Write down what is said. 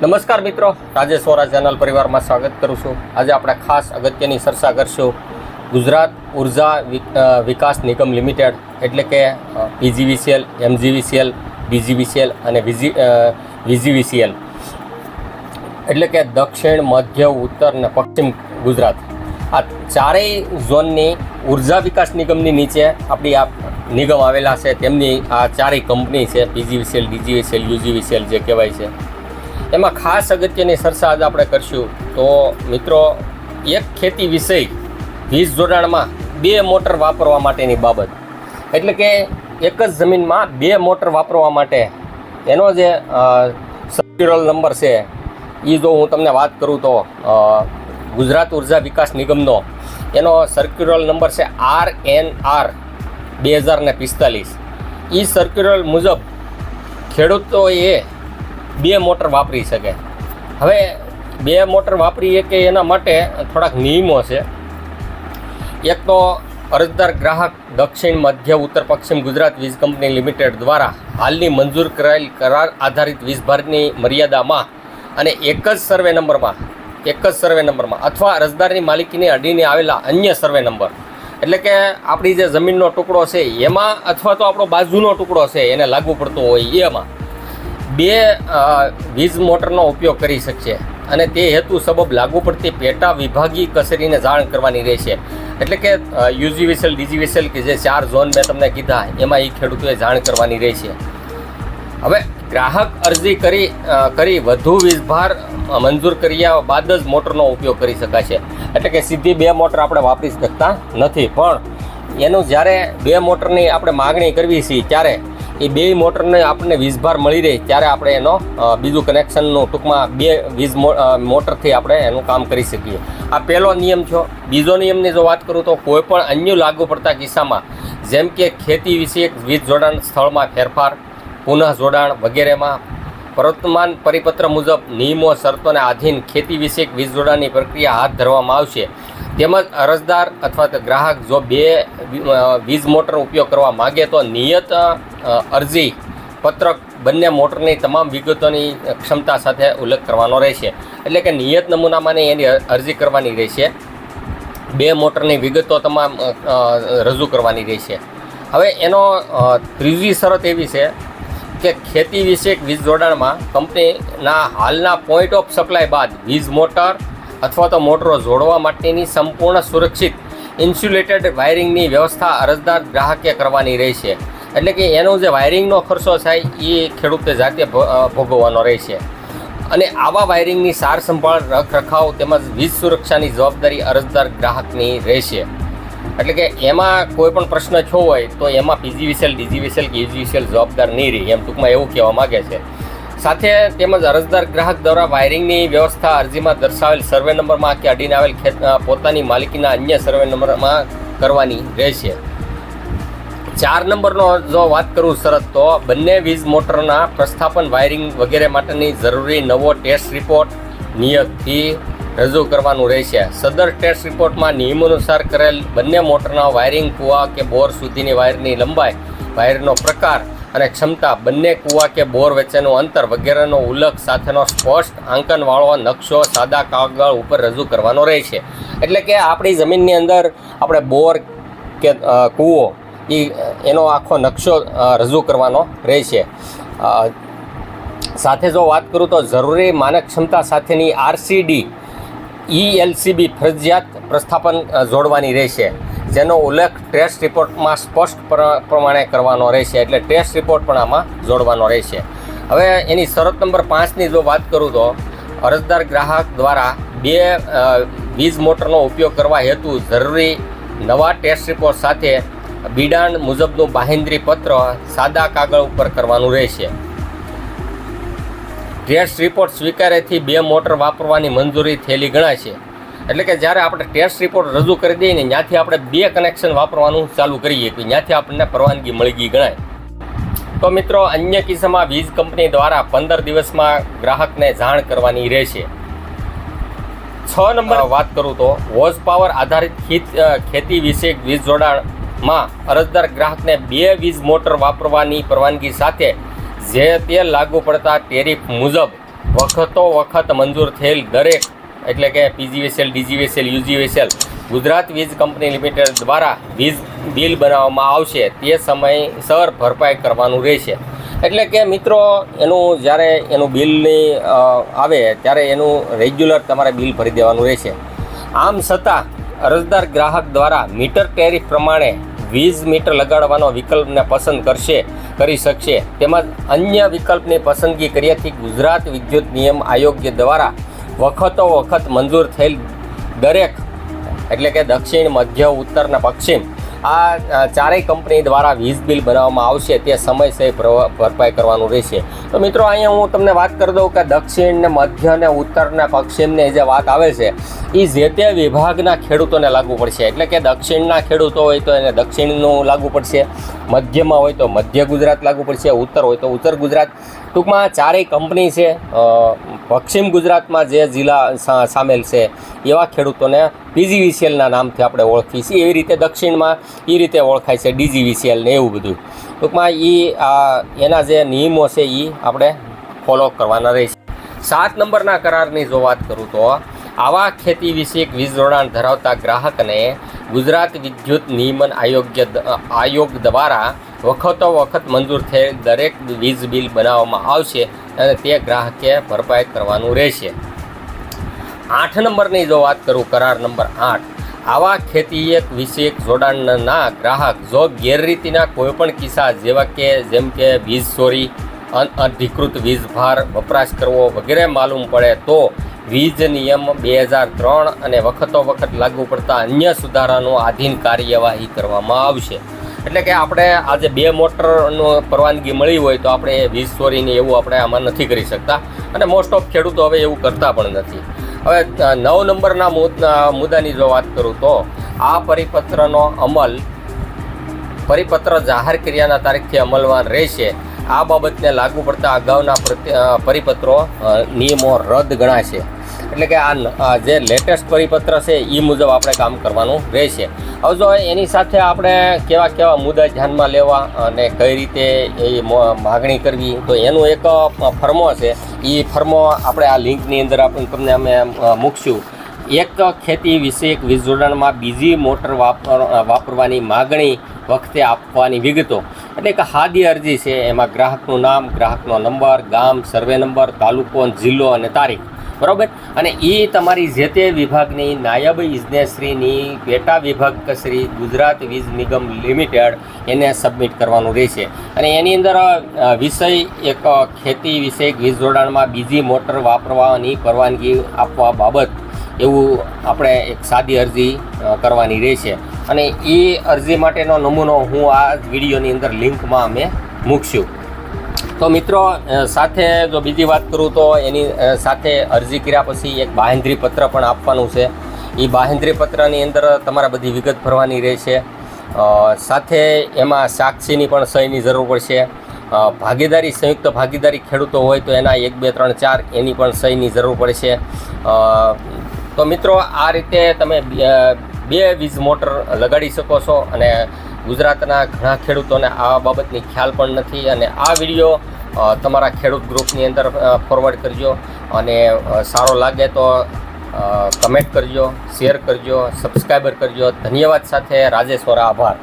નમસ્કાર મિત્રો, રાજેશ વોરા ચેનલ પરિવારમાં સ્વાગત કરું છું. આજે આપણે ખાસ અગત્યની ચર્ચા કરશું ગુજરાત ઊર્જા વિકાસ નિગમ લિમિટેડ એટલે કે પીજીવીસીએલ, એમજીવીસીએલ, બીજીવીસીએલ અને વિજી વીજીવીસીએલ. એટલે કે દક્ષિણ, મધ્ય, ઉત્તર અને પશ્ચિમ ગુજરાત. આ ચારેય ઝોનની ઊર્જા વિકાસ નિગમની નીચે આપણી આ નિગમ આવેલા છે, તેમની આ ચારેય કંપની છે, પીજીવીસીએલ, ડીજીવીસીએલ, યુજીવીસીએલ જે કહેવાય છે. એમાં ખાસ અગત્યની આજે આપણે કરશું. તો મિત્રો, એક ખેતી વિષય વીજ જોડાણમાં બે મોટર વાપરવા માટેની બાબત. એટલે કે એક જ જમીનમાં બે મોટર વાપરવા માટે. એનો જે સર્ક્યુરલ નંબર છે એ જો હું તમને વાત કરું તો ગુજરાત ઊર્જા વિકાસ નિગમનો એનો સર્ક્યુલર નંબર છે આર એન આર બે હજાર ને પિસ્તાલીસ. એ સર્ક્યુલર મુજબ ખેડૂતોએ બે મોટર વાપરી શકે. હવે બે મોટર વાપરીએ કે એના માટે થોડાક નિયમો છે. એક તો અરજદાર ગ્રાહક દક્ષિણ, મધ્ય, ઉત્તર, પશ્ચિમ ગુજરાત વીજ કંપની લિમિટેડ દ્વારા હાલની મંજૂર કરાયેલ કરાર આધારિત વીજભારની મર્યાદામાં અને એક જ સર્વે નંબરમાં એક જ સર્વે નંબરમાં અથવા અરજદારની માલિકીને અડીને આવેલા અન્ય સર્વે નંબર એટલે કે આપણી જે જમીનનો ટુકડો છે એમાં અથવા તો આપણો બાજુનો ટુકડો છે એને લાગુ પડતો હોય એમાં. બે વીજ મોટરનો ઉપયોગ કરી શકશે અને તે હેતુ સબબ લાગુ પડતી પેટા વિભાગીય કચેરીને જાણ કરવાની રહેશે. એટલે કે યુજીવીસીએલ ડીજીવીસીએલ કે જે ચાર ઝોન મેં તમને કીધા, એમાં એ ખેડૂતોએ જાણ કરવાની રહેશે. હવે ગ્રાહક અરજી કરી કરી વધુ વીજભાર મંજૂર કર્યા બાદ જ મોટરનો ઉપયોગ કરી શકાશે. એટલે કે સીધી બે મોટર આપણે વાપરી શકતા નથી. પણ એનું જ્યારે બે મોટરની આપણે માગણી કરવી છીએ ત્યારે એ બે મોટરને આપણને વીજભાર મળી રહે, ત્યારે આપણે એનો બીજું કનેક્શનનું ટૂંકમાં બે વીજ મોટરથી આપણે એનું કામ કરી શકીએ. આ પહેલો નિયમ છો. બીજો નિયમની જો વાત કરું તો કોઈપણ અન્ય લાગુ પડતા કિસ્સામાં, જેમ કે ખેતી વિશે વીજ જોડાણ સ્થળમાં ફેરફાર પુનઃ જોડાણ વગેરેમાં વર્તમાન પરિપત્ર મુજબ નિયમો શરતોને આધીન ખેતી વિષયક વીજ જોડાણની પ્રક્રિયા હાથ ધરવામાં આવશે. તેમજ અરજદાર અથવા તો ગ્રાહક જો બે વીજ મોટરનો ઉપયોગ કરવા માગે તો નિયત અરજી પત્રક બંને મોટરની તમામ વિગતોની ક્ષમતા સાથે ઉલ્લેખ કરવાનો રહેશે. એટલે કે નિયત નમૂનામાંની એની અરજી કરવાની રહેશે. બે મોટરની વિગતો તમામ રજૂ કરવાની રહેશે. હવે એનો ત્રીજી શરત એવી છે કે ખેતી વિષયક વીજ જોડાણમાં કંપનીના હાલના પોઈન્ટ ઓફ સપ્લાય બાદ વીજ મોટર અથવા તો મોટરો જોડવા માટેની સંપૂર્ણ સુરક્ષિત ઇન્સ્યુલેટેડ વાયરિંગની વ્યવસ્થા અરજદાર ગ્રાહકે કરવાની રહેશે. એટલે કે એનો જે વાયરિંગનો ખર્ચો થાય એ ખેડૂતે જાતે ભોગવવાનો રહેશે. અને આવા વાયરિંગની સાર સંભાળ રખરખાવ તેમજ વીજ સુરક્ષાની જવાબદારી અરજદાર ગ્રાહકની રહેશે. એટલે કે એમાં કોઈ પણ પ્રશ્ન થયો હોય તો એમાં પીજીવીસીએલ ડીજીવીસીએલ કે યુજીવીસીએલ જવાબદાર નહીં રહી, એમ ટૂંકમાં એવું કહેવા માગે છે. સાથે તેમજ અરજદાર ગ્રાહક દ્વારા વાયરિંગની વ્યવસ્થા અરજીમાં દર્શાવેલ સર્વે નંબરમાં કે અડીને આવેલ ખેત પોતાની માલિકીના અન્ય સર્વે નંબરમાં કરવાની રહેશે. ચાર નંબરનો જો વાત કરું શરત તો બંને વીજ મોટરના પ્રસ્થાપન વાયરિંગ વગેરે માટેની જરૂરી નવો ટેસ્ટ રિપોર્ટ નિયત ફી રજૂ કરવાનું રહેશે. સદર ટેસ્ટ રિપોર્ટમાં નિયમાનુસાર કરેલ બંને મોટરના વાયરિંગ કૂવા કે બોર સુધીની વાયરની લંબાઈ, વાયરનો પ્રકાર અને ક્ષમતા બંને કૂવા કે બોર વચ્ચેનું અંતર વગેરેનો ઉલ્લેખ સાથેનો સ્પષ્ટ આંકનવાળો નકશો સાદા કાગળ ઉપર રજૂ કરવાનો રહેશે. એટલે કે આપણી જમીનની અંદર આપણે બોર કે કૂવો એ એનો આખો નકશો રજૂ કરવાનો રહેશે. સાથે જો વાત કરું તો જરૂરી માનક ક્ષમતા સાથેની આરસીડી ઈએલસીબી ફરજિયાત પ્રસ્થાપન જોડવાની રહેશે. જેનો ઉલ્લેખ ટેસ્ટ રિપોર્ટમાં સ્પષ્ટ પ્ર- પ્રમાણે કરવાનો રહેશે. એટલે ટેસ્ટ રિપોર્ટ પણ આમાં જોડવાનો રહેશે. હવે એની શરત નંબર પાંચની જો વાત કરું તો, અરજદાર ગ્રાહક દ્વારા બે વીજ મોટરનો ઉપયોગ કરવા હેતુ જરૂરી નવા ટેસ્ટ રિપોર્ટ સાથે બિડાણ મુજબનું બાહેંધરી પત્ર સાદા કાગળ ઉપર કરવાનું રહેશે. ટેસ્ટ રિપોર્ટ સ્વીકારેથી બે મોટર વાપરવાની મંજૂરી થયેલી ગણાય છે. એટલે કે જ્યારે આપણે ટેસ્ટ રિપોર્ટ રજૂ કરી દઈએ ને ત્યાંથી આપણે બે કનેક્શન વાપરવાનું ચાલુ કરીએ કે ત્યાંથી આપણને પરવાનગી મળી ગઈ ગણાય. તો મિત્રો, અન્ય કિસ્સામાં વીજ કંપની દ્વારા પંદર દિવસમાં ગ્રાહકને જાણ કરવાની રહેશે. છ નંબર વાત કરું તો વોઝ પાવર આધારિત ખીત ખેતી વિશે વીજ જોડાણમાં અરજદાર ગ્રાહકને બે વીજ મોટર વાપરવાની પરવાનગી સાથે જે તે લાગુ પડતા ટેરિફ મુજબ વખતો વખત મંજૂર થયેલ દરેક, એટલે કે પીજીવીસીએલ ડીજીવીસીએલ યુજીવીસીએલ ગુજરાત વીજ કંપની લિમિટેડ દ્વારા વીજ બિલ બનાવવામાં આવશે, તે સમયસર ભરપાઈ કરવાનું રહેશે. એટલે કે મિત્રો, એનું જ્યારે એનું બિલની આવે, ત્યારે એનું રેગ્યુલર તમારે બિલ ભરી દેવાનું રહેશે. આમ છતાં અરજદાર ગ્રાહક દ્વારા મીટર ટેરિફ પ્રમાણે વીજ મીટર લગાડવાનો વિકલ્પને પસંદ કરશે, કરી શકશે. તેમજ અન્ય વિકલ્પની પસંદગી કર્યાથી ગુજરાત વિદ્યુત નિયમ આયોગ દ્વારા વખતો વખત મંજૂર થયેલ દરેક, એટલે કે દક્ષિણ, મધ્ય, ઉત્તર અને પશ્ચિમ આ ચારેય કંપની દ્વારા વીજ બિલ બનાવવામાં આવશે, તે સમયસર ભરપાઈ કરવાનું રહેશે. તો મિત્રો, અહીંયા હું તમને વાત કરી દઉં કે દક્ષિણ ને મધ્ય ને ઉત્તર ને પશ્ચિમની જે વાત આવે છે એ જે તે વિભાગના ખેડૂતોને લાગુ પડશે. એટલે કે દક્ષિણના ખેડૂતો હોય તો એને દક્ષિણનું લાગુ પડશે, મધ્યમાં હોય તો મધ્ય ગુજરાત લાગુ પડશે, ઉત્તર હોય તો ઉત્તર ગુજરાત. ટૂંકમાં ચારેય કંપની છે પશ્ચિમ ગુજરાતમાં જે જિલ્લા સામેલ છે એવા ખેડૂતોને પીજીવીસીએલના નામથી આપણે ઓળખીએ છીએ. એવી રીતે દક્ષિણમાં એ રીતે ઓળખાય છે ડીજીવીસીએલ ને એવું બધું. ટૂંકમાં એ આ એના જે નિયમો છે એ આપણે ફોલો કરવાના રહેશે. સાત નંબરના કરારની જો વાત કરું તો આવા ખેતી વિષયક વીજ જોડાણ ધરાવતા ગ્રાહકને ગુજરાત વિદ્યુત નિયમન આયોગ્ય આયોગ દ્વારા વખતો વખત મંજૂર થયેલ દરેક વીજ બિલ બનાવવામાં આવશે અને તે ગ્રાહકે ભરપાઈ કરવાનું રહેશે. આઠ નંબરની જો વાત કરું, કરાર નંબર આઠ, આવા ખેતીયક વિષયક જોડાણના ગ્રાહક જો ગેરરીતિના કોઈપણ કિસ્સા જેવા કે જેમ કે વીજ ચોરી, અનઅધિકૃત વીજભાર વપરાશ કરવો વગેરે માલુમ પડે તો વીજ નિયમ બે હજાર ત્રણ અને વખતો વખત લાગુ પડતા અન્ય સુધારાનો આધીન કાર્યવાહી કરવામાં આવશે. એટલે કે આપણે આજે બે મોટરનું પરવાનગી મળી હોય તો આપણે વીજ ચોરીની એવું આપણે આમાં નથી કરી શકતા અને મોસ્ટ ઓફ ખેડૂતો હવે એવું કરતા પણ નથી. હવે નવ નંબરના મુદ- મુદ્દાની જો વાત કરું તો આ પરિપત્રનો અમલ પરિપત્ર જાહેર કર્યાના તારીખથી અમલમાં રહેશે. આ બાબતને લાગુ પડતા અગાઉના પરિપત્રો નિયમો રદ ગણાશે. એટલે કે આ જે લેટેસ્ટ પરિપત્ર છે એ મુજબ આપણે કામ કરવાનું રહેશે. હવે જો એની સાથે આપણે કેવા કેવા મુદ્દા ધ્યાનમાં લેવા અને કઈ રીતે એ માગણી કરવી, તો એનું એક ફર્મો છે. એ ફર્મો આપણે આ લિંકની અંદર આપણે તમને અમે મૂકશું. એક ખેતી વિષયક વીજ જોડાણમાં બીજી મોટર વાપર વાપરવાની માગણી વખતે આપવાની વિગતો. એટલે કે હાદી અરજી છે, એમાં ગ્રાહકનું નામ, ગ્રાહકનો નંબર, ગામ, સર્વે નંબર, તાલુકો જિલ્લો અને તારીખ. બરાબર? અને એ તમારી જે તે વિભાગની નાયબ ઇજનેશ્રીની પેટા વિભાગ કચેરી ગુજરાત વીજ નિગમ લિમિટેડ એને સબમિટ કરવાનું રહેશે. અને એની અંદર વિષય એક ખેતી વિષયક વીજ જોડાણમાં બીજી મોટર વાપરવાની પરવાનગી આપવા બાબત એવું આપણે એક સાદી અરજી કરવાની રહેશે. અને એ અરજી માટેનો નમૂનો હું આ વિડીયોની અંદર લિંકમાં અમે મૂકશું. તો મિત્રો સાથે જો બીજી વાત કરું તો એની સાથે અરજી કર્યા પછી એક બાહેંધરી પત્ર પણ આપવાનું છે. એ બાહેંધરી પત્રની અંદર તમારે બધી વિગત ભરવાની રહેશે. સાથે એમાં સાક્ષીની પણ સહીની જરૂર પડશે. ભાગીદારી, સંયુક્ત ભાગીદારી ખેડૂતો હોય તો એના એક, બે, ત્રણ, ચાર એની પણ સહીની જરૂર પડશે. તો મિત્રો, આ રીતે તમે બે વીજ મોટર લગાડી શકો છો અને ગુજરાતના ઘણા ખેડૂતોને આ બાબતની ખ્યાલ પણ નથી અને આ વીડિયો તમારા ખેડૂત ગ્રુપની અંદર ફોરવર્ડ કરજો અને સારો લાગે તો કમેન્ટ કરજો શેર કરજો સબસ્ક્રાઈબર કરજો. ધન્યવાદ સાથે, રાજેશ્વરા, આભાર.